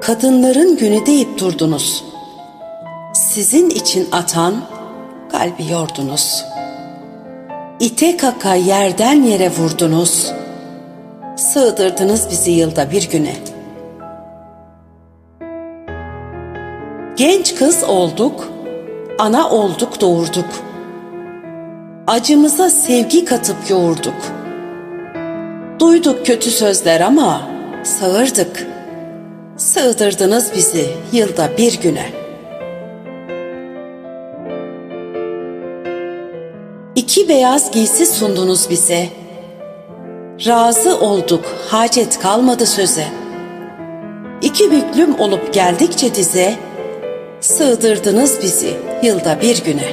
Kadınların günü deyip durdunuz. Sizin için atan kalbi yordunuz. İte kaka yerden yere vurdunuz. Sığdırdınız bizi yılda bir güne. Genç kız olduk, ana olduk doğurduk. Acımıza sevgi katıp yoğurduk. Duyduk kötü sözler ama sağırdık. Sığdırdınız bizi yılda bir güne. İki beyaz giysi sundunuz bize. Razı olduk, hacet kalmadı söze. İki büklüm olup geldikçe dize, sığdırdınız bizi yılda bir güne.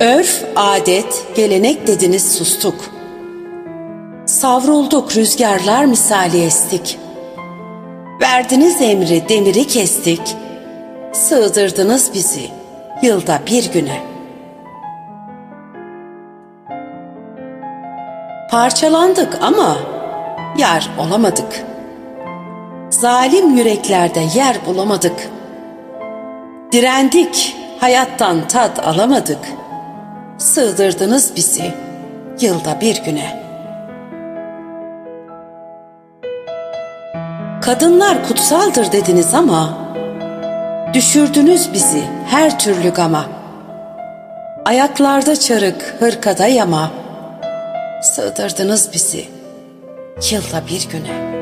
Örf, adet, gelenek dediniz sustuk. Savrulduk rüzgarlar misali estik. Verdiniz emri demiri kestik. Sığdırdınız bizi yılda bir güne. Parçalandık ama yar olamadık. Zalim yüreklerde yer bulamadık. Direndik, hayattan tat alamadık. Sığdırdınız bizi yılda bir güne. Kadınlar kutsaldır dediniz ama düşürdünüz bizi her türlü gama. Ayaklarda çarık, hırkada yama. Sığdırdınız bizi yılda bir güne.